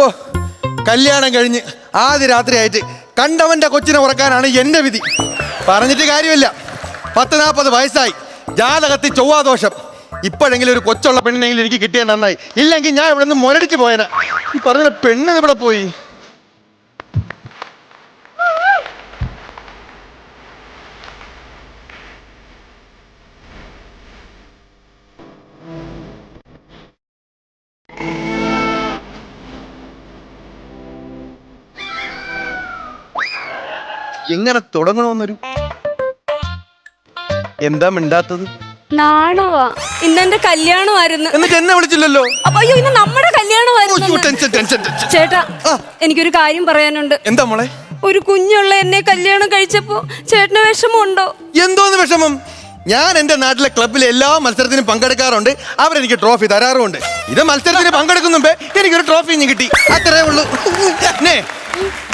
ഓ കല്യാണം കഴിഞ്ഞ് ആദ്യ രാത്രിയായിട്ട് കണ്ടവന്റെ കൊച്ചിനെ ഉറക്കാനാണ് എന്റെ വിധി. പറഞ്ഞിട്ട് കാര്യമില്ല. പത്ത് നാൽപ്പത് വയസ്സായി. ജാതകത്തിൽ ചൊവ്വാദോഷം. ഇപ്പോഴെങ്കിലും ഒരു കൊച്ചുള്ള പെണ്ണിനെങ്കിലും എനിക്ക് കിട്ടിയാൽ നന്നായി. ഇല്ലെങ്കിൽ ഞാൻ ഇവിടെ നിന്ന് മുരടിച്ച് പോയന. ഈ പറഞ്ഞ പെണ്ണ് ഇവിടെ പോയി? എങ്ങനെ തുടങ്ങണമെന്നൊരു എന്താ മിണ്ടാത്തത്? നാണവാ. ഇന്നെന്റെ കല്യാണമായിരുന്നു. എന്നിട്ട് എന്നെ വിളിച്ചില്ലല്ലോ? അപ്പൊ അയ്യോ ഇന്ന് നമ്മുടെ കല്യാണമായിരുന്നു ടെൻഷൻ ടെൻഷൻ ടെൻഷൻ ചേട്ടാ. എനിക്കൊരു കാര്യം പറയാനുണ്ട്. എന്താ മോളെ? ഒരു കുഞ്ഞുള്ള എന്നെ കല്യാണം കഴിച്ചപ്പോ ചേട്ടന് വിഷമമുണ്ടോ? എന്തോന്ന് വിഷമം? ഞാൻ എന്റെ നാട്ടിലെ ക്ലബിലെ എല്ലാ മത്സരത്തിനും പങ്കെടുക്കാറുണ്ട്. അവരെനിക്ക് ട്രോഫി തരാറുമുണ്ട്. ഇത് മത്സരത്തിന് പങ്കെടുക്കുന്നുമ്പേ എനിക്കൊരു ട്രോഫി ഇനി കിട്ടി. അത്രേ ഉള്ളൂ. നേ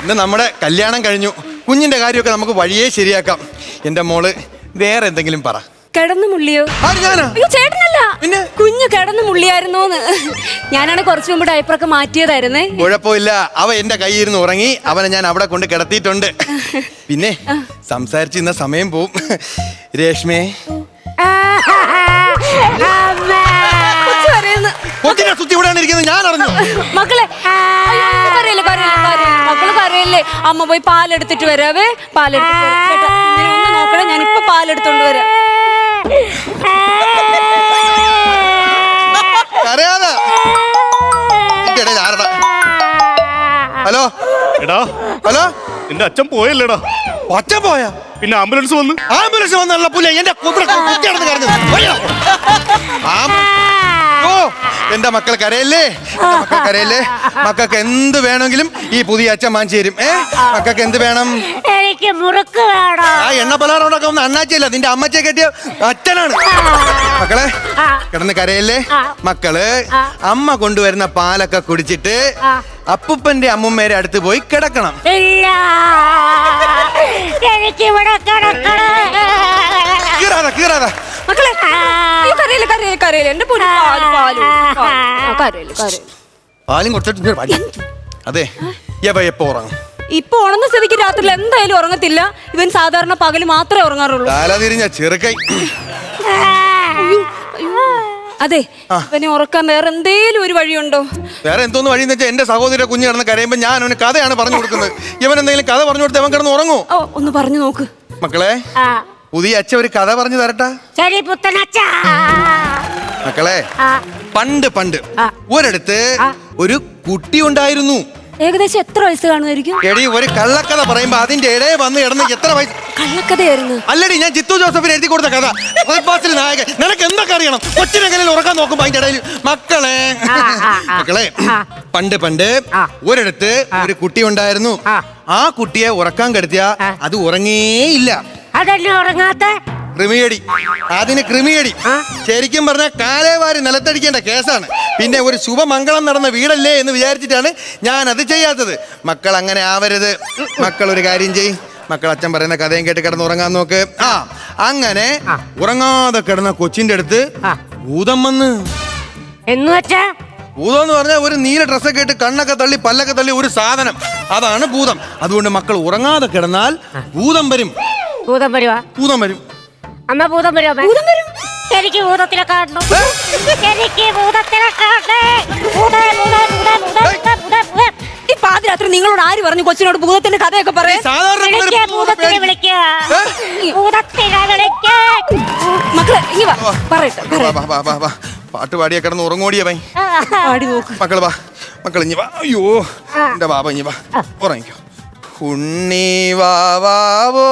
ഇന്ന് നമ്മുടെ കല്യാണം കഴിഞ്ഞു. കുഞ്ഞിന്റെ കാര്യമൊക്കെ നമുക്ക് വഴിയേ ശരിയാക്കാം. എന്റെ മോൾ വേറെ എന്തെങ്കിലും പറ. കിടന്നു മുള്ളിയോ? അയ്യോ ചേട്ടനല്ല. പിന്നെ? കുഞ്ഞു കിടന്നു മുള്ളിയായിരുന്നോന്ന്. ഞാനാണ് കുറച്ചു മുമ്പ് ഡയപ്പറൊക്കെ മാറ്റിയതായിരുന്നേ. കുഴപ്പമില്ല. അവ എന്റെ കൈ ഇരുന്ന് ഉറങ്ങി. അവനെ ഞാൻ അവിടെ കൊണ്ട് കിടത്തിയിട്ടുണ്ട്. പിന്നെ സംസാരിച്ചിരുന്ന സമയം പോവും. രേഷ്മേ. കരയുന്നു. കൊച്ചിനെ സുത്തി ഇവിടെയാണ് ഇരിക്കുന്നത്. ഞാൻ അറിഞ്ഞു. മക്കളെ അയ്യോ, കരയല്ലേ കരയല്ലേ കരയല്ലേ മക്കൾ കരയല്ലേ അമ്മ പോയി പാലെടുത്തിട്ട് വരാവേ. പാലെടുത്തിട്ട് വരാം. ചേട്ടാ, ഇങ്ങനെ ഒന്ന് നോക്കണേ ഞാൻ ഇപ്പൊ പാലെടുത്തോണ്ട് വരാം. കരയാതെ ഇതിന്റെ ഇടയിൽ ആരടാ ഹലോ? എടാ. ഹലോ? നിന്റെ അച്ഛൻ പോയല്ലേടാ. അച്ഛൻ പോയാ? പിന്നെ ആംബുലൻസ് വന്ന്? ആംബുലൻസ് വന്നുള്ള പുല്ല. എന്റെ കുതിര കുത്തിയാണെന്ന് നടന്ന് കരഞ്ഞു. പോയോ? ആം- എന്റെ മക്കൾ കരയല്ലേ? മക്കൾ കരയല്ലേ? മക്കൾക്ക് എന്ത് വേണമെങ്കിലും ഈ പുതിയ അച്ഛൻ വാങ്ങിച്ചു തരും. ഏ? മക്കൾക്ക് എന്ത് വേണം? എനിക്ക് മുറുക്ക് വേണം? ആ എണ്ണ പലഹാരം ഉണ്ടാക്കുന്ന അണ്ണാച്ചിയല്ല നിന്റെ അമ്മച്ചെ കെട്ടിയ അച്ഛനാണ്. മക്കളെ. കിടന്ന് കരയല്ലേ. മക്കൾ അമ്മ കൊണ്ടുവരുന്ന പാലൊക്കെ കുടിച്ചിട്ട് അപ്പുപ്പന്റെ അമ്മുമ്മേരെ അടുത്ത് പോയി കിടക്കണം. ഇല്ല. എനിക്ക് ഇവിടെ കിടക്കണം. കീറാതെ കീറാതെ. മക്കളെ അയ്യോ, കരയില്ല കരയില്ല കരയില്ല. എന്റെ പൊന്നു പാൽ പാൽ കരയില്ല കരയില്ല. പാലും കൊടുത്തിട്ട് ഇങ്ങോട്ട് വാടി. അതെ യവ എപ്പോ ഉറങ്ങും? ഇപ്പൊ ഉണർന്ന സ്ഥിതിക്ക് രാത്രി എന്തായാലും ഉറങ്ങത്തില്ല. ഇവൻ സാധാരണ പകൽ മാത്രമേ ഉറങ്ങാറുള്ളൂ. തല തിരിഞ്ഞ ചെറുക്കൈ. അതെ ഇവനെ ഉറക്കാൻ വേറെ എന്തേലും ഒരു വഴിയുണ്ടോ? വേറെ എന്തോന്ന് വഴി വെച്ചാൽ എന്റെ സഹോദരിയുടെ കുഞ്ഞ് കിടന്ന് കരയുമ്പോ ഞാൻ അവന് കഥയാണ് പറഞ്ഞു കൊടുക്കുന്നത്. ഇവൻ എന്തെങ്കിലും കഥ പറഞ്ഞു കൊടുത്ത് അവൻ കിടന്ന് ഉറങ്ങൂ. ഓ ഒന്ന് പറഞ്ഞു നോക്ക്. മക്കളെ ആ, പുതിയ അച്ഛ ഒരു കഥ പറഞ്ഞു തരട്ടെ. ശരി പുത്തനച്ച മക്കളെ പണ്ട് പണ്ട്. ഒരിടത്ത് ഒരു കുട്ടി ഉണ്ടായിരുന്നു. ഏകദേശം എത്ര വയസ്സ് കാണുമായിരിക്കും? എടി ഒരു കള്ളക്കഥ പറയുമ്പോ അതിന്റെ ഇടയെ വന്ന് കിടന്ന് എത്ര വയസ്സ്? കള്ളക്കഥയായിരുന്നു. അല്ലടി ഞാൻ ജിത്തു ജോസഫിന് എഴുതി കൊടുത്ത കഥ. ഫസ്റ്റ് നായകൻ. നിനക്ക് എന്തൊക്കെ അറിയണം? കൊച്ചിനെങ്ങനെ ഉറക്കാൻ നോക്കുമ്പോ അതിന്റെ ഇടയിൽ മക്കളെ. മക്കളെ പണ്ട് പണ്ട്. ഒരിടത്ത് ഒരു കുട്ടി ഉണ്ടായിരുന്നു. ആ. കുട്ടിയെ ഉറക്കാൻ കെടുത്തിയ. അത് ഉറങ്ങേയില്ല. അതെന്നെ ഉറങ്ങാത്ത? ക്രിമിയടി അതിന് ക്രിമിയടി ശരിക്കും പറഞ്ഞാൽ കാലേവാരി നിലത്തടിക്കേണ്ട കേസാണ്. പിന്നെ ഒരു ശുഭമംഗളം നടന്ന വീടല്ലേ എന്ന് വിചാരിച്ചിട്ടാണ് ഞാൻ അത് ചെയ്യാത്തത്. മക്കൾ അങ്ങനെ ആവരുത്. മക്കൾ ഒരു കാര്യം ചെയ്യും. മക്കൾ അച്ഛൻ പറയുന്ന കഥയും കേട്ട് കിടന്ന് ഉറങ്ങാൻ നോക്ക്. ആ അങ്ങനെ ഉറങ്ങാതെ കിടന്ന കൊച്ചിന്റെ അടുത്ത്. ഭൂതം വന്ന്. എന്ന് വെച്ചാ? ഭൂതം എന്ന് പറഞ്ഞാൽ ഒരു നീല ഡ്രസ്സൊക്കെ ഇട്ട് കണ്ണൊക്കെ തള്ളി പല്ലൊക്കെ തള്ളി ഒരു സാധനം. അതാണ് ഭൂതം. അതുകൊണ്ട് മക്കൾ ഉറങ്ങാതെ കിടന്നാൽ ഭൂതം വരും. ഭൂതം വരുവാ? ഭൂതം വരും. അമ്മ ഭൂതം വരുവാ ഭൂതം വരും. എനിക്ക് ഭൂതത്തിനെ കാണണം എനിക്ക് ഭൂതത്തിനെ കാണണേ ഭൂതേ, ഭൂതേ, ഭൂതേ, ഭൂതേ, ഭൂതേ, ഭൂതേ, ഭൂതേ. ഈ പാതിരാത്രി നിങ്ങളോട് ആര് പറഞ്ഞു കൊച്ചിനോട് ഭൂതത്തിന്റെ കഥയൊക്കെ പറയാ സാധാരണ പിള്ളേര് വിളിക്ക്, ഭൂതത്തിനെ പേടി- വിളിക്കുക ഭൂതത്തിനെ വിളിക്കുക മക്കളെ ഇനി വാ. പറയട്ടെ വാ, വാ, വാ, വാ, വാ. പാട്ട് പാടിയ കിടന്ന് ഉറങ്ങോടിയവൻ പാടി നോക്ക്. മക്കൾ വാ മക്കൾ ഇഞ്ഞി വാ. അയ്യോ എന്റെ ബാബ ഇഞ്ഞി വാ. ഉറങ്ങിക്കോ. ഉണ്ണി വാവാവോ?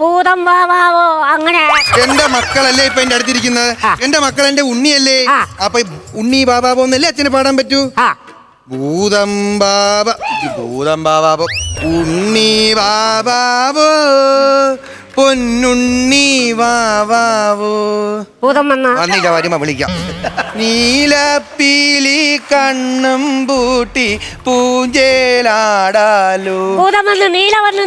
ഭൂതം വാവാവോ? അങ്ങനെ. എന്റെ മക്കളല്ലേ ഇപ്പൊ എന്റെ അടുത്തിരിക്കുന്നത്. എന്റെ മക്കൾ എന്റെ ഉണ്ണിയല്ലേ. അപ്പൊ ഉണ്ണി ബാബാവോ എന്നല്ലേ അച്ഛന് പാടാൻ പറ്റൂ? ആ. ഭൂതം ബാബ ഭൂതം ബാബാവോ ഉണ്ണി ബാബാവോ പൊന്നുണ്ണി വാവാവോ ഭൂതം വന്ന വന്നില്ല വരുമ്പോ വിളിക്കാം. നീലപ്പീലി കണ്ണും പൂട്ടി പൂഞ്ചേലാടാലോ. നീല വന്ന്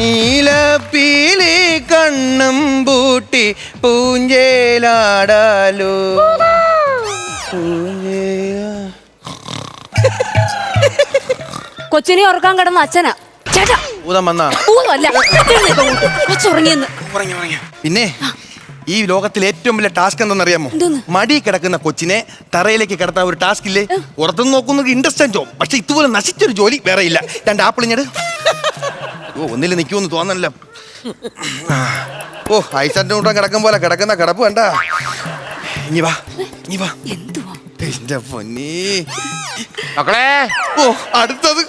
നീലപ്പീലി കണ്ണും പൂട്ടി പൂഞ്ചേലാടാലോ. കൊച്ചിനെ ഉറക്കാൻ കിടന്ന അച്ഛനാ. ചേട്ടാ ഭൂതം വന്നാ? ഊതല്ല കൊച്ചുറങ്ങിയെന്ന് ഉറങ്ങി, ഉറങ്ങി. പിന്നെ ഈ ലോകത്തിലെ ഏറ്റവും വലിയ ടാസ്ക് എന്തെന്നറിയാമോ എന്തോന്ന്? മടി കിടക്കുന്ന കൊച്ചിനെ തറയിലേക്ക് കിടത്താൻ ഒരു ടാസ്ക് ഇല്ലേ? പുറത്തുനിന്ന് നോക്കുന്ന ഇൻട്രസ്റ്റ് ജോബ് പക്ഷെ ഇതുപോലെ നശിച്ചൊരു ജോലി വേറെ ഇല്ല. രണ്ട് ആപ്പിൾ ഓ ഒന്നിൽ നിൽക്കുമെന്ന് തോന്നല്ല ഓ ഐസാന്റെ കൂട്ടം കിടക്കും പോലെ കിടക്കുന്ന കിടപ്പ് വേണ്ട ഇനി വാ ഇനി വാ. എന്തുവാ? എന്റെ പൊന്നീ. മക്കളെ. ഓ അടുത്തത്.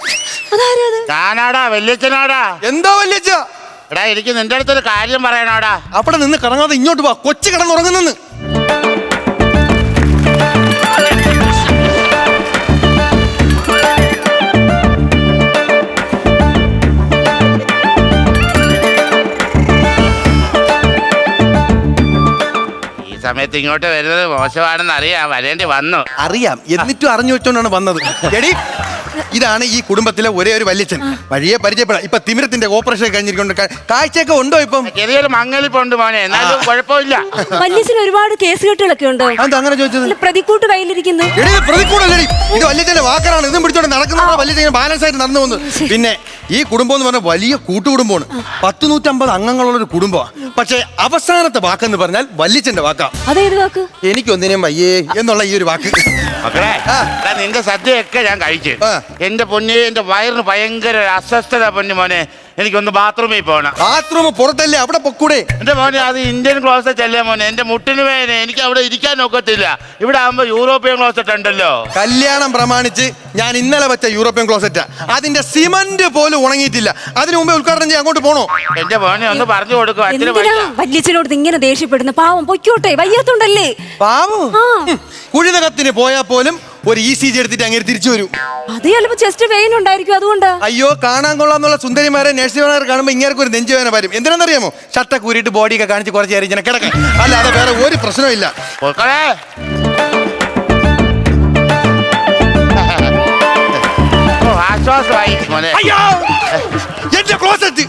ഞാനാടാ വല്യച്ഛനാടാ. എന്താ വല്യച്ച എടാ എനിക്ക് നിന്റെ അടുത്തൊരു കാര്യം പറയണോടാ. അവിടെ നിന്ന് കറങ്ങാതെ ഇങ്ങോട്ട് വാ കൊച്ചു കിടന്നുറങ്ങുന്നെന്ന്. ഈ സമയത്ത് ഇങ്ങോട്ട് വരുന്നത് മോശമാണെന്ന് അറിയാം വരേണ്ടി വന്നു. അറിയാം എന്നിട്ടും അറിഞ്ഞു വെച്ചോണ്ടാണ് വന്നത്. എടി ഇതാണ് ഈ കുടുംബത്തിലെ ഒരേ ഒരു വല്യച്ഛൻ. വഴിയെ പരിചയപ്പെടാം. ഇപ്പൊ തിമിരത്തിന്റെ ഓപ്പറേഷൻ കഴിഞ്ഞിരിക്കുന്നുണ്ട്. കാഴ്ചയൊക്കെ ഉണ്ടോ ഇപ്പം? ചെറിയൊരു മങ്ങലിപ്പുണ്ട് മോനെ. എന്നാലും കുഴപ്പമില്ല. വല്യച്ഛന് ഒരുപാട് കേസ് കെട്ടുകളൊക്കെ ഉണ്ട്. അതെന്താ അങ്ങനെ ചോദിച്ചത്? പ്രതിക്കൂട്ട് കയ്യിലിരിക്കുന്നു. എടി ഇത് വല്യച്ഛന്റെ വാക്കറാണ് ഇതും പിടിച്ചോണ്ട് നടക്കുന്ന വല്യച്ഛൻ ബാലൻസ് ആയിട്ട് നടന്നു വന്നു പിന്നെ ഈ കുടുംബം എന്ന് പറഞ്ഞാൽ വലിയ കൂട്ടുകുടുംബമാണ്. പത്ത് നൂറ്റമ്പത് അംഗങ്ങളുള്ള ഒരു കുടുംബമാണ്. പക്ഷേ അവസാനത്തെ വാക്കെന്ന് പറഞ്ഞാൽ വല്യച്ഛന്റെ വാക്കാ. അതേത് വാക്ക്? എനിക്കൊന്നിനും വയ്യേ എന്നുള്ള ഈ ഒരു വാക്ക്. മക്കളെ. എടാ നിന്റെ സദ്യയൊക്കെ ഞാൻ കഴിച്ചു ആ. എന്റെ പൊന്നെ എന്റെ വയറിന് ഭയങ്കര ഒരു അസ്വസ്ഥത പൊന്നു മോനെ എനിക്കൊന്ന് ബാത്റൂമിൽ പോകണം ബാത്റൂം പുറത്തല്ലേ? അവിടെ പൊക്കൂടെ. എന്റെ മോനെ അത് ഇന്ത്യൻ ക്ലോസറ്റ് അല്ലേ മോനെ? എന്റെ മുട്ടിന് വേദന എനിക്ക് അവിടെ ഇരിക്കാൻ ഒക്കത്തില്ല. ഇവിടെ ആകുമ്പോ യൂറോപ്യൻ ക്ലോസറ്റ് ഉണ്ടല്ലോ. കല്യാണം പ്രമാണിച്ച് ഞാൻ ഇന്നലെ വെച്ച യൂറോപ്യൻ ക്ലോസറ്റാ അതിന്റെ സിമന്റ് പോലും ഉണങ്ങിയിട്ടില്ല. അതിനു മുമ്പേ ഉദ്ഘാടനം ചെയ്യാൻ അങ്ങോട്ട് പോണോ? എന്റെ മോനെ ഒന്ന് പറഞ്ഞു കൊടുക്കും. അച്ഛന് എന്തിനാ വയ്യ വല്യച്ഛനോട് ഇങ്ങനെ ദേഷ്യപ്പെടുന്നു? പാവം പൊയ്ക്കോട്ടെ. വയ്യാത്തോണ്ടല്ലേ? പാവം. കുഴിനകത്തിന് പോയാൽ പോലും ഒരു ഇ സി ജി എടുത്തിട്ട് അങ്ങനെ തിരിച്ചു വരും. അത് ചിലപ്പോ ചെസ്റ്റ് വെയിൻ ഉണ്ടായിരിക്കും അതുകൊണ്ടാ? അയ്യോ കാണാൻ കൊള്ളാന്നുള്ള സുന്ദരിമാരെ നഴ്സുമാരെ കാണുമ്പോൾ ഇങ്ങനെ ഒരു നെഞ്ചുവേദന വരും. എന്തിനാണെന്നറിയാമോ? ഷട്ട കൂരിട്ട് ബോഡിയൊക്കെ കാണിച്ച് കുറച്ച് നേരം ഇങ്ങനെ കിടക്കാം. അല്ലാതെ വേറെ ഒരു പ്രശ്നമില്ല അയ്യോ! എന്റെ ക്ലോസറ്റ്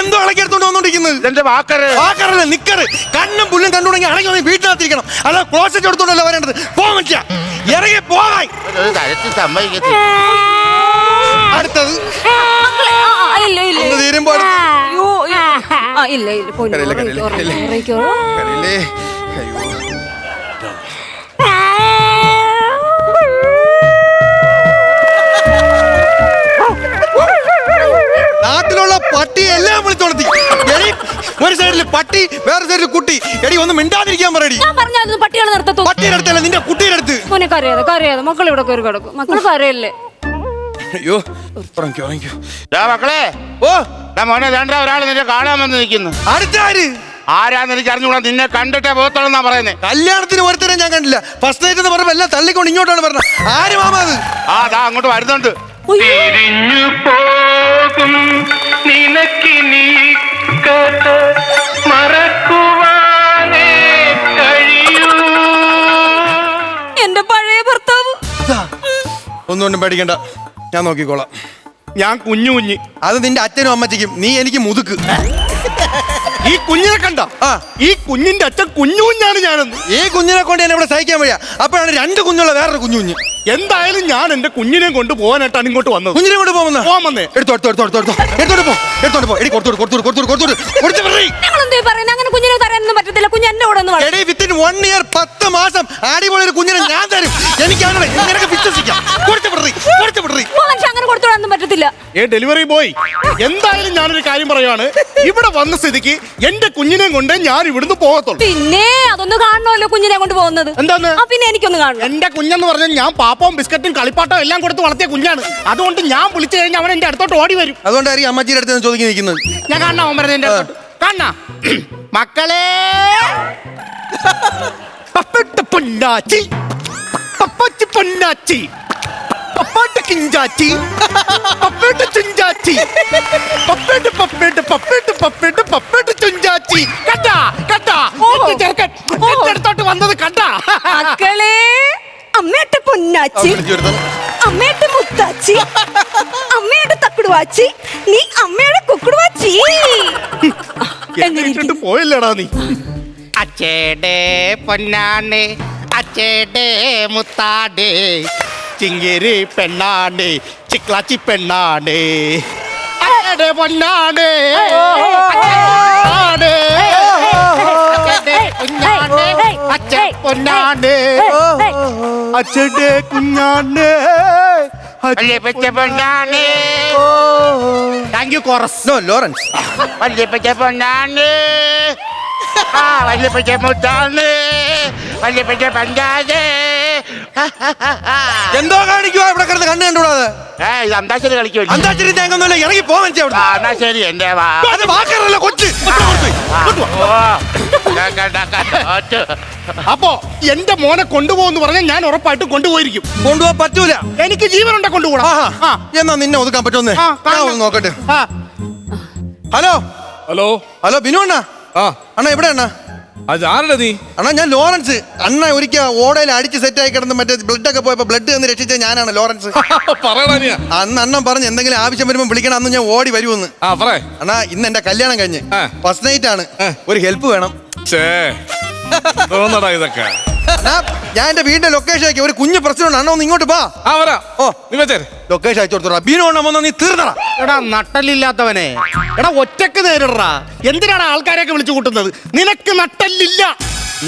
എന്തോ ഇളക്കിയെടുത്തോണ്ട് വന്നോണ്ടിരിക്കുന്നത് ഇതെന്റെ വാക്കറ്? വാക്കറല്ല നിക്കറ്. കണ്ണും പുല്ലും കണ്ടുണ്ടെങ്കിൽ അടങ്ങി വീട്ടിനകത്തിരിക്കണം. അല്ല ക്ലോസറ്റ് എടുത്തോണ്ടല്ല വരേണ്ടത്? പോകാൻ പറ്റില്ല ഇറങ്ങി പോകാൻ. ഒരു കാര്യത്തിൽ സമ്മതിക്കത്തില്ല അടുത്തത്. ഇല്ല ഇല്ല ഒന്ന് തീരുമ്പോ അടുത്ത- അയ്യോ, ഇല്ല. ആ ഇല്ല ഇല്ല പോയി. കരയില്ല, കരയില്ല, കരയില്ല. കരയില്ലേ? അയ്യോ. നാട്ടിലുള്ള പട്ടി എല്ലാം വിളിച്ചോളത്തി എടി ഒരു സൈഡിൽ പട്ടി വേറെ സൈഡിൽ കുട്ടി. എടി ഒന്ന് മിണ്ടാതിരിക്കാൻ പറയടി. ഞാൻ പറഞ്ഞായിരുന്നു പട്ടികളെ നിർത്തത്തു. പട്ടിയുടെ അടുത്തല്ല നിന്റെ കുട്ടിയുടെ മോനെ കരയാതെ കരയാതെ. മക്കൾ ഇവിടെ കയറി കിടക്കും. മക്കൾ കരയല്ലേ? അയ്യോ ഉറങ്ങിക്കോ ഉറങ്ങിക്കോ. ദാ മക്കളെ ഓ ദാ മോനെ വേണ്ട ഒരാൾ നിന്നെ കാണാൻ വന്ന് നിൽക്കുന്നു. അടുത്താര്? ആരാന്ന് എനിക്ക് അറിഞ്ഞുകൂടാ നിന്നെ കണ്ടിട്ടേ പോകത്തുള്ളൂ പറയുന്നേ. കല്യാണത്തിന് ഒരുത്തരം ഞാൻ കണ്ടില്ല. ഫസ്റ്റ് നൈറ്റ് എന്ന് പറഞ്ഞപ്പോ എല്ലാം തള്ളിക്കൊണ്ട് ഇങ്ങോട്ടാണ് പറഞ്ഞത് ആര് മാമാ അത്? ആ ദാ അങ്ങോട്ട് വരുന്നുണ്ട്. പിരിഞ്ഞു പോകും നിനക്കിനി കഥ മറക്കുവാനേ ഒന്നുകൊണ്ടും പേടിക്കണ്ട. ഞാൻ നോക്കിക്കോളാം. ഞാൻ കുഞ്ഞു കുഞ്ഞി. അത് നിന്റെ അച്ഛനും അമ്മച്ചിക്കും. നീ എനിക്ക് മുതുക്ക്. ഈ കുഞ്ഞിനെ കണ്ട. ആ. ഈ കുഞ്ഞിന്റെ അച്ഛൻ കുഞ്ഞു കുഞ്ഞാണ് ഞാനെന്ന്. ഈ കുഞ്ഞിനെ കൊണ്ട് എന്നെ ഇവിടെ സഹിക്കാൻ വയ്യ. അപ്പോഴാണ് രണ്ട് കുഞ്ഞുള്ള വേറൊരു കുഞ്ഞു കുഞ്ഞ്. എന്തായാലും ഞാൻ എന്റെ കുഞ്ഞിനെ കൊണ്ട് പോകാനായിട്ടാണ് ഇങ്ങോട്ട് വന്നത്. കുഞ്ഞിനെ കൊണ്ട് പോകുന്ന പോവാൻ വന്നേ. എടുത്തോ എടുത്തോ എടുത്തോ എടുത്തോ. എടുത്തോണ്ട് പോ എടുത്തോണ്ട് പോ. എടി കൊടുത്തോട് കൊടുത്തോട് കൊടുത്തോട് കൊടുത്തോട്. കൊടുത്തു പറയ് നിങ്ങൾ എന്തേ പറയുന്നത് അങ്ങനെ കുഞ്ഞിനെ തരാനൊന്നും പറ്റത്തില്ല. കുഞ്ഞ് എന്റെ കൂടെ ഒന്ന് വളരും എടി വിത്തിൻ വൺ ഇയർ പത്ത് മാസം അടിപൊളി ഒരു കുഞ്ഞിനെ ഞാൻ തരും. എനിക്ക് അവനെ നിനക്ക് വിശ്വസിക്കാം കൊടുത്തു വിടറി കൊടുത്തു വിടറി പക്ഷെ അങ്ങനെ കൊടുത്തോളാനൊന്നും പറ്റത്തില്ല ഏ ഡെലിവറി ബോയ് എന്തായാലും ഞാനൊരു കാര്യം പറയാണ്. ഇവിടെ വന്ന സ്ഥിതിക്ക് എന്റെ കുഞ്ഞിനെ കൊണ്ട് ഞാൻ ഇവിടുന്ന് പോകത്തുള്ളൂ. പിന്നെ അതൊന്നും കാണണമല്ലോ കുഞ്ഞിനെ കൊണ്ട് പോകുന്നത്. എന്താന്ന്? ആ പിന്നെ എനിക്കൊന്ന് കാണണം. എന്റെ കുഞ്ഞെന്ന് പറഞ്ഞാൽ ഞാൻ പാപ്പവും ബിസ്ക്കറ്റും കളിപ്പാട്ടവും എല്ലാം കൊടുത്ത് വളർത്തിയ കുഞ്ഞാണ്. അതുകൊണ്ട് ഞാൻ വിളിച്ചു കഴിഞ്ഞാൽ അവൻ എന്റെ അടുത്തോട്ട് ഓടി വരും. അതുകൊണ്ടായിരിക്കും അമ്മച്ചിയുടെ അടുത്ത് ചോദിക്കാൻ നിൽക്കുന്നത്. ഞാൻ കാണാ അവൻ പറഞ്ഞ എന്റെ അടുത്തോട്ട്. കാണാ മക്കളെ. പപ്പട്ട് പപ്പച്ച് പൊന്നാച്ചി. പപ്പാട്ട് കിഞ്ചാച്ചി. പപ്പേട്ട് ചുഞ്ചാച്ചി. പപ്പേട്ട് പപ്പേട്ട് പപ്പേട്ട് പപ്പേട്ട് പപ്പേട്ട് ചുഞ്ചാച്ചി. കണ്ടാ കണ്ടാ. എന്റെ ചെറുക്കൻ എന്റെ അടുത്തോട്ട് വന്നത് കണ്ടാ. മക്കളെ അമ്മയുടെ പൊന്നാച്ചി. അമ്മയുടെ മുത്താച്ചി. അമ്മയുടെ തക്കുടുവാച്ചി. നീ അമ്മയുടെ കുക്കുടുവാച്ചി? പോയില്ലടാ നീ. അച്ചേടേ പൊന്നാണ് അച്ചേടേ മുത്താടേ ചിങ്ങിരി പെണ്ണാണ് ചിക്ലാച്ചി പെണ്ണാണ്. അച്ചേടെ പൊന്നാണ് അച്ഛൻ പൊന്നാണ്. കുഞ്ഞാണ് പൊന്നാണ് താങ്ക് യു കോറസ്. ലോറൻസ് വല്യപ്പച്ച പൊന്നാണ് ആ വല്യപ്പച്ച മുത്താണ് വല്യപ്പച്ച പഞ്ചാണ് എന്തോ കാണിക്കുവാ ഇവിടെ കിടന്ന് കണ്ണ് കണ്ടുകൂടാതെ? ഏ ഇത് അന്താശ്ശേരി കളിക്കുമല്ലോ അന്താശ്ശേരി തേങ്ങൊന്നുമില്ല ഇറങ്ങി പോവാൻ ആ എന്നാ ശരി എന്റെ വാ. അത് വാക്കറല്ല കൊച്ച്. അപ്പോ എന്റെ മോനെ കൊണ്ടുപോകുന്ന് പറഞ്ഞാൽ ഞാൻ ഉറപ്പായിട്ട് കൊണ്ടുപോയിരിക്കും. കൊണ്ടുപോകാൻ പറ്റൂല. എനിക്ക് ജീവനുണ്ടെ കൊണ്ടുപോകണം ആഹാ ആ. എന്നാ നിന്നെ ഒതുക്കാൻ പറ്റുമെന്ന്? ആ, ഞാൻ കാണണം. ഒന്ന് നോക്കട്ടെ. ആ. ഹലോ? ഹലോ? ഹലോ ബിനു അണ്ണ? ആ. അണ്ണ എവിടെ അണ്ണാ? അത് ആരുടെ നീ? അണ്ണാ ഞാൻ ലോറൻസ്. അണ്ണ ഒരിക്കൽ ഓടയിൽ അടിച്ച് സെറ്റ് ആയി കിടന്ന് മറ്റേ ബ്ലഡ് ഒക്കെ പോയപ്പോ ബ്ലഡ് എന്ന് രക്ഷിച്ച ഞാനാണ് ലോറൻസ്. അന്ന് അണ്ണൻ പറഞ്ഞ് എന്തെങ്കിലും ആവശ്യം വരുമ്പോൾ വിളിക്കണം അന്ന് ഞാൻ ഓടി വരുമെന്ന്. ആ പറ. അണ്ണാ ഇന്ന് എന്റെ കല്യാണം കഴിഞ്ഞ്. ഫസ്റ്റ് നൈറ്റ് ആണ്. ഒരു ഹെൽപ്പ് വേണം. ചേ തോന്നടാ ഇതൊക്കെ. ഞാൻ എന്റെ വീടിന്റെ ലൊക്കേഷൻ അയക്കും. ഒരു കുഞ്ഞു പ്രശ്നം അണ്ണ ഒന്ന് ഇങ്ങോട്ട് പാ ആ വരാ. ഓ. നീ വെച്ചേ. ലൊക്കേഷൻ അയച്ചു കൊടുത്തോടാ. ബീനു അണ്ണ വന്നാ നീ തീർന്നടാ. എടാ നട്ടല്ലില്ലാത്തവനെ എടാ ഒറ്റയ്ക്ക് നേരിടടാ. എന്തിനാണ് ആൾക്കാരെയൊക്കെ വിളിച്ചു കൂട്ടുന്നത്? നിനക്ക് നട്ടല്ലില്ല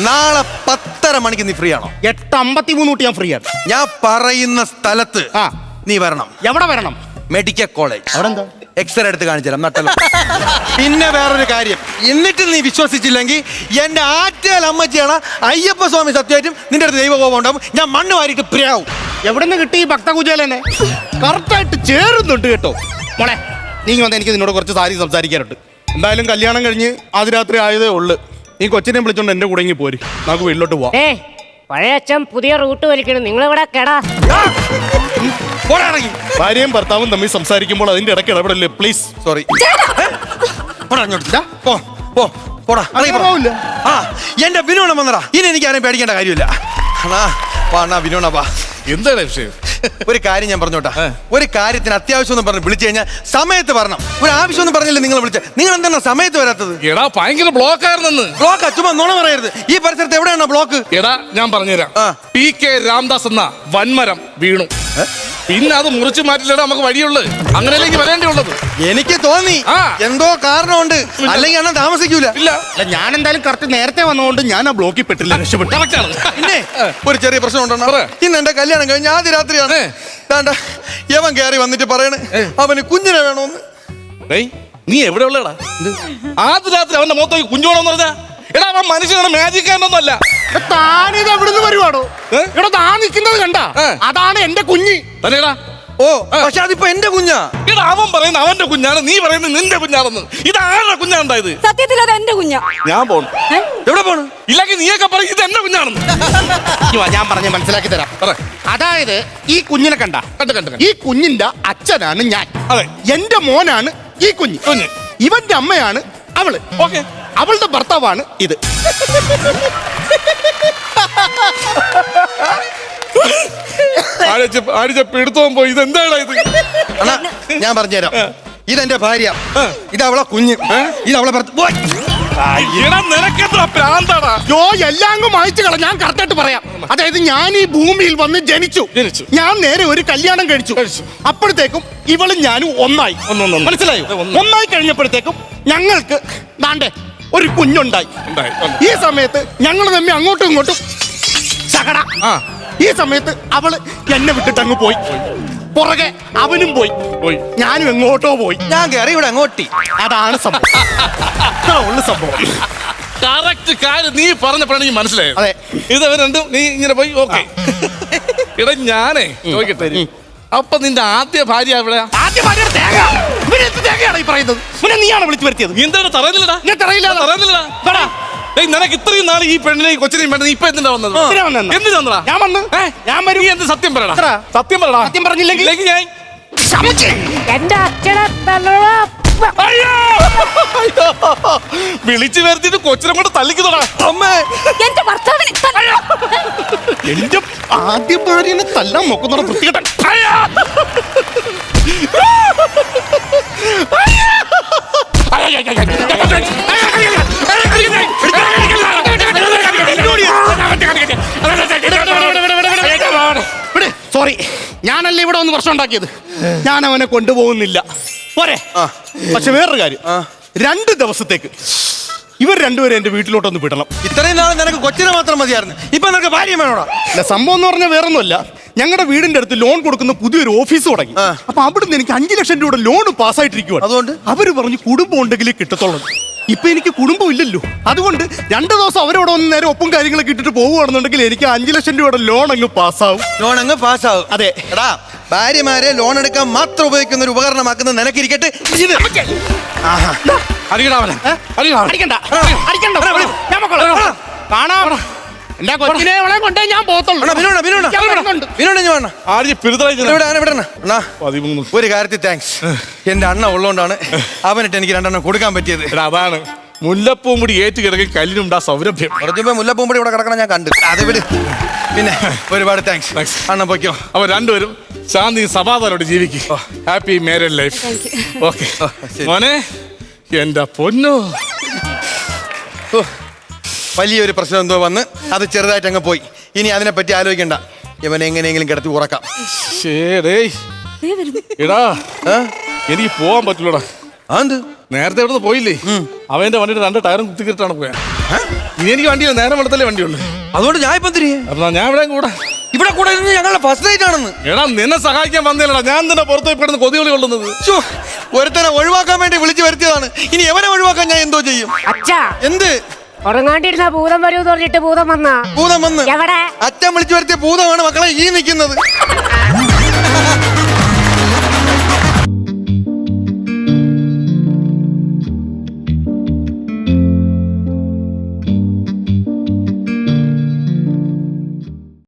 നാളെ പത്തര മണിക്ക് നീ ഫ്രീ ആണോ എട്ട് അമ്പത്തി മൂന്ന് തൊട്ട് ഞാൻ ഫ്രീ ആണ് ഞാൻ പറയുന്ന സ്ഥലത്ത് ആ. നീ വരണം. എവിടെ വരണം? മെഡിക്കൽ കോളേജ് അവിടെ എന്താ എക്സ്റേ എടുത്ത് കാണിച്ചു തരാം. നട്ടല്ല പിന്നെ വേറൊരു കാര്യം. എന്നിട്ട് നീ വിശ്വസിച്ചില്ലെങ്കിൽ എന്റെ ആറ്റേൽ അമ്മച്ചിയാണ് അയ്യപ്പ സ്വാമി സത്യമായിട്ടും നിന്റെ അടുത്ത് ദൈവകോപം ഉണ്ടാവും. ഞാൻ മണ്ണ് വാരിയിട്ട് പ്രിയാവും. എവിടെ നിന്ന് കിട്ടി ഈ ഭക്തകുചേലനെ കറക്റ്റായിട്ട് ചേരുന്നുണ്ട് കേട്ടോ. മോളെ നീ വന്ന് എനിക്ക് നിന്നോട് കുറച്ച് സാരി സംസാരിക്കാനുണ്ട്. എന്തായാലും കല്യാണം കഴിഞ്ഞ് ആദ്യ രാത്രി ആയതേ ഉള്ളു. നീ കൊച്ചിനെ വിളിച്ചോണ്ട് എന്റെ കൂടെ ഇങ്ങ് പോര്. നമുക്ക് വീട്ടിലോട്ട് പോവാം. ഏ പഴയ അച്ഛൻ പുതിയ റൂട്ട് വലിക്കണം. നിങ്ങളിവിടെ കെടാ? പോടാ ഇറങ്ങി. ഭാര്യയും ഭർത്താവും തമ്മിൽ സംസാരിക്കുമ്പോൾ അതിന്റെ ഇടയ്ക്ക് ഇടപെടല്ലേ പ്ലീസ് സോറി പോടാ ഇങ്ങോട്ട് പോ പോ പോടാ ഇറങ്ങി പോ. പോവില്ല. ആ എന്റെ വിനോണം വന്നടാ. ഇനി എനിക്ക് ആരെയും പേടിക്കേണ്ട കാര്യമില്ല. അണ്ണാ വാ അണ്ണാ ബിനോണ വാ. എന്താണ് വിഷയം ഒരു കാര്യം ഞാൻ പറഞ്ഞോട്ടാ. ഏ. ഒരു കാര്യത്തിന് അത്യാവശ്യം എന്ന് പറഞ്ഞ് വിളിച്ചു കഴിഞ്ഞാൽ സമയത്ത് പറഞ്ഞു ഒരു ആവശ്യം ഒന്നും പറഞ്ഞില്ല നിങ്ങൾ വിളിച്ച? നിങ്ങൾ എന്താണ് സമയത്ത് വരാത്തത്? എടാ ഭയങ്കര ബ്ലോക്ക് ആയിരുന്നെന്ന്. ബ്ലോക്ക് ചുമ്മാ നുണ പറയരുത്. ഈ പരിസരത്ത് എവിടെയാണ് ബ്ലോക്ക് എടാ ഞാൻ പറഞ്ഞുതരാം. ആ. പി കെ രാംദാസ് എന്ന വൻമരം വീണു. പിന്നെ അത് മുറിച്ചു മാറ്റില്ലടാ നമുക്ക് വഴിയുള്ളു. അങ്ങനെയല്ലെങ്കിൽ വരേണ്ടിയുള്ളത് എനിക്ക് തോന്നി. ആ. എന്തോ കാരണമുണ്ട്. അല്ലെങ്കിൽ അണ്ണൻ താമസിക്കൂല. ഇല്ല. അല്ല ഞാൻ എന്തായാലും കറക്റ്റ് നേരത്തെ വന്നതുകൊണ്ട് ഞാൻ ആ ബ്ലോക്കിൽ പെട്ടില്ല രക്ഷപ്പെട്ടു. ആണ്. പിന്നെ ഒരു ചെറിയ പ്രശ്നം ഉണ്ടോ പറ. ഇന്ന് എന്റെ കല്യാണം കഴിഞ്ഞ ആദ്യ രാത്രിയാണ്. ഏ. താണ്ട യവൻ കയറി വന്നിട്ട് പറയണ് അവന് കുഞ്ഞിനെ വേണമെന്ന് ഡേയ് നീ എവിടെ ഉള്ളടാ? ആദ്യ രാത്രി അവന്റെ മുഖത്തേക്ക് കുഞ്ഞോണെന്ന് പറഞ്ഞാ? എടാ അവൻ മനുഷ്യനാണ്. മാജിക് ഹാൻഡൊന്നല്ല താനിത് എവിടുന്ന് വരുവാടോ? എടാ ഇവിടെ താ നിൽക്കുന്നത് കണ്ട. അതാണ് എന്റെ കുഞ്ഞ്. തന്നെടാ. ഓ പക്ഷെ അതിപ്പോ എന്റെ കുഞ്ഞാ? എടാ അവൻ പറയുന്ന അവന്റെ കുഞ്ഞാണ് നീ പറയുന്നത് നിന്റെ കുഞ്ഞാണെന്ന്. ഇത് ആരുടെ കുഞ്ഞാണ്ടായത്? സത്യത്തിൽ അത് എന്റെ കുഞ്ഞാ. ഞാൻ പോണു. എവിടെ പോണു? ഇല്ലെങ്കിൽ നീയൊക്കെ പറയും ഇത് എന്റെ കുഞ്ഞാണെന്ന്. ഞാൻ പറഞ്ഞ് മനസ്സിലാക്കി തരാം. അതായത് ഈ കുഞ്ഞിനെ കണ്ട. കണ്ട കണ്ടു കണ്ടു. ഈ കുഞ്ഞിന്റെ അച്ഛനാണ് ഞാൻ. അതെ. എന്റെ മോനാണ് ഈ കുഞ്ഞ്. കുഞ്ഞ്. ഇവന്റെ അമ്മയാണ് അവൾ. ഓക്കെ. അവളുടെ ഭർത്താവാണ് ഇത്. എടുത്തോൻ പോയി ഇത് എന്താടാ ഇത്? അണ്ണാ ഞാൻ പറഞ്ഞുതരാം. ഇതെന്റെ ഭാര്യ. ഇത് അവളെ കുഞ്ഞ്. ഇത് അവളെ യോ എല്ലാം മായിച്ചു കള ഞാൻ കറക്റ്റായിട്ട് പറയാം. അതായത് ഞാൻ ഈ ഭൂമിയിൽ വന്ന് ജനിച്ചു. ജനിച്ചു. ഞാൻ നേരെ ഒരു കല്യാണം കഴിച്ചു. കഴിച്ചു. അപ്പോഴത്തേക്കും ഇവളും ഞാനും ഒന്നായി. മനസ്സിലായോ? ഒന്നായി കഴിഞ്ഞപ്പോഴത്തേക്കും ഞങ്ങൾക്ക് ദാണ്ടെ ഒരു കുഞ്ഞുണ്ടായി. ഉണ്ടായി, ഉണ്ട്. ഈ സമയത്ത് ഞങ്ങൾ തമ്മി അങ്ങോട്ടും ഇങ്ങോട്ടും ചകട ആ. ഈ സമയത്ത് അവൾ എന്നെ വിട്ടിട്ട് അങ്ങ് പോയി. പുറകെ അവനും പോയി. പോയി. ഞാനും എങ്ങോട്ടോ പോയി. ഞാൻ കയറി ഇവിടെ അങ്ങോട്ടി. അതാണ് സംഭവം. ഇത്ര ഉള്ളു സംഭവം. കറക്റ്റ് കാര്യം നീ പറഞ്ഞപ്പോഴാണ് എനിക്ക് മനസ്സിലായത്. അതെ. ഇത് അവൻ രണ്ടും നീ ഇങ്ങനെ പോയി ഓക്കെ. എടാ ഞാനേ ചോദിക്കട്ടെ? അപ്പൊ നിന്റെ ആദ്യ ഭാര്യ എവിടെയാ? ആദ്യ ഭാര്യ തേങ്ങ. ഇവർ എന്ത് ഈ പറയുന്നത്. പിന്നെ നീയാണ് വിളിച്ചു വരുത്തിയത്? എന്താണ് പറയുന്നില്ലടാ ഞാൻ തറയില്ല. ഏയ് നിനക്ക് ഇത്രയും നാൾ ഈ പെണ്ണിനെയും കൊച്ചിനെയും വേണ്ട ഇപ്പൊ എന്തിനാ വന്നത്? എന്തിനാ വന്നതെന്ന്? എന്തിനാ വന്നടാ ഞാൻ വന്ന്. ഞാൻ വരും. നീ എന്ത് സത്യം പറയടാ? സത്യം പറയടാ? സത്യം പറഞ്ഞില്ലെങ്കിൽ? ഞാൻ എന്റെ അച്ഛനെ! അയ്യോ! വിളിച്ചു വരുത്തിട്ട് കൊച്ചിനെ കൊണ്ട് തല്ലിക്കുന്നടാ അമ്മേ. എന്റെ ഭർത്താവിനെ തല്ല- എന്റെ ആദ്യ ഭാര്യനെ തല്ലാൻ നോക്കുന്ന വൃത്തികെട്ടൻ സോറി ഞാനല്ലേ ഇവിടെ ഒന്ന് പ്രശ്നം ഉണ്ടാക്കിയത്? ഞാൻ അവനെ കൊണ്ടുപോകുന്നില്ല. പോരെ. പക്ഷെ വേറൊരു കാര്യം. രണ്ട് ദിവസത്തേക്ക് ഇവർ രണ്ടുപേരും എന്റെ വീട്ടിലോട്ടൊന്ന് വിടണം. ഇത്രയും നാൾ നിനക്ക് കൊച്ചിനെ മാത്രം മതിയായിരുന്നു. ഇപ്പൊ നിനക്ക് ഭാര്യ വേണോടാ? അല്ല സംഭവം എന്ന് പറഞ്ഞാൽ വേറൊന്നുമല്ല. ഞങ്ങളുടെ വീടിന്റെ അടുത്ത് ലോൺ കൊടുക്കുന്ന പുതിയൊരു ഓഫീസ് തുടങ്ങി. അപ്പൊ അവിടുന്ന് എനിക്ക് അഞ്ചു ലക്ഷം രൂപയുടെ ലോൺ പാസ്സായിട്ടിരിക്കുവാണ്. അതുകൊണ്ട്? അവർ പറഞ്ഞു കുടുംബം ഉണ്ടെങ്കിൽ കിട്ടത്തുള്ളൂ. ഇപ്പൊ എനിക്ക് കുടുംബം ഇല്ലല്ലോ. അതുകൊണ്ട് രണ്ടു ദിവസം അവരോട് ഒന്ന് നേരെ ഒപ്പം കാര്യങ്ങളൊക്കെ ഇട്ടിട്ട് പോവുകയാണെന്നുണ്ടെങ്കിൽ എനിക്ക് അഞ്ചു ലക്ഷം രൂപയുടെ ലോൺ അങ്ങ് പാസ്സാവും. ലോൺ അങ്ങ് പാസ്സാവും. അതെ. എടാ ഭാര്യമാരെ ലോൺ എടുക്കാൻ മാത്രം ഉപയോഗിക്കുന്ന ഒരു ഉപകരണമാക്കുന്നത് നിനക്കിരിക്കട്ടെ. അടിക്കണ്ട. അടിക്കണ്ട. ഞാൻ. കാണാം. എന്റെ കൊച്ചിനെ അവളെ കൊണ്ടേ ഞാൻ പോകത്തുള്ളൂ ഒരു കാര്യത്തിൽ താങ്ക്സ് എന്റെ അണ്ണ ഉള്ളതുകൊണ്ടാണ് അവനിട്ട് എനിക്ക് രണ്ടെണ്ണം കൊടുക്കാൻ പറ്റിയത്. അതാണ്. മുല്ലപ്പൂ മുടി ഏറ്റ് കിടക്കി കല്ലിനുണ്ടാ സൗരഭ്യം. കുറച്ചുമ്പോ മുല്ലപ്പൂമ്പടി ഇവിടെ കിടക്കണം ഞാൻ കണ്ടു. അത് വിട്. പിന്നെ ഒരുപാട് താങ്ക്സ് താങ്ക്സ് അണ്ണ പൊയ്ക്കോ. അപ്പൊ രണ്ടുപേരും ശാന്തി സമാധാനോട് ജീവിക്കും. ഹാപ്പി മാരേജ് ലൈഫ് ഓക്കെ മോനെ എന്റെ പൊന്നു? ഓ, വലിയൊരു പ്രശ്നം എന്തോ വന്ന് അത് ചെറുതായിട്ട് അങ്ങ് പോയി. ഇനി അതിനെ പറ്റി ആലോചിക്കണ്ട. ഇവനെ എങ്ങനെയെങ്കിലും കിടത്തി ഉറക്കാം. ശേടേ ദേ വരുന്നു. എടാ ഏ? എനിക്ക് പോവാൻ പറ്റില്ലടാ. ആണ്ട് നേരത്തെ ഇവിടുന്ന് പോയില്ലേ? അവന്റെ വണ്ടിയുടെ രണ്ട് ടയറും കുത്തിക്കിട്ടാണ് പോയാ. ഇനി എനിക്ക് വണ്ടിയില്ല നേരം വെളുത്തല്ലേ വണ്ടിയുള്ളൂ. അതുകൊണ്ട് ഞാൻ ഇപ്പം തിരികെ അപ്പൊ ഞാൻ ഇവിടെ കൂടെ. ഇവിടെ കൂടെ ഇരുന്ന് ഞങ്ങളുടെ ഫസ്റ്റ് നൈറ്റ് ആണെന്ന്. എടാ നിന്നെ സഹായിക്കാൻ വന്നില്ലടാ. ഞാൻ തന്നെ പുറത്ത് പോയി കിടന്ന് കൊതികളി കൊള്ളുന്നത്. ശ്ശോ, ഒരുത്തനെ ഒഴിവാക്കാൻ വേണ്ടി വിളിച്ചു വരുത്തിയതാണ്. ഇനി എവനെ ഒഴിവാക്കാൻ ഞാൻ എന്തോ ചെയ്യും? അച്ഛാ. എന്ത്? ഉറങ്ങാണ്ടിരുന്ന ഭൂതം വരൂന്ന് പറഞ്ഞിട്ട് ഭൂതം വന്ന. ഭൂതം വന്ന്? എവിടെ? അച്ഛൻ വിളിച്ചു വരുത്തിയ ഭൂതമാണ് മക്കളെ ഈ നിൽക്കുന്നത്.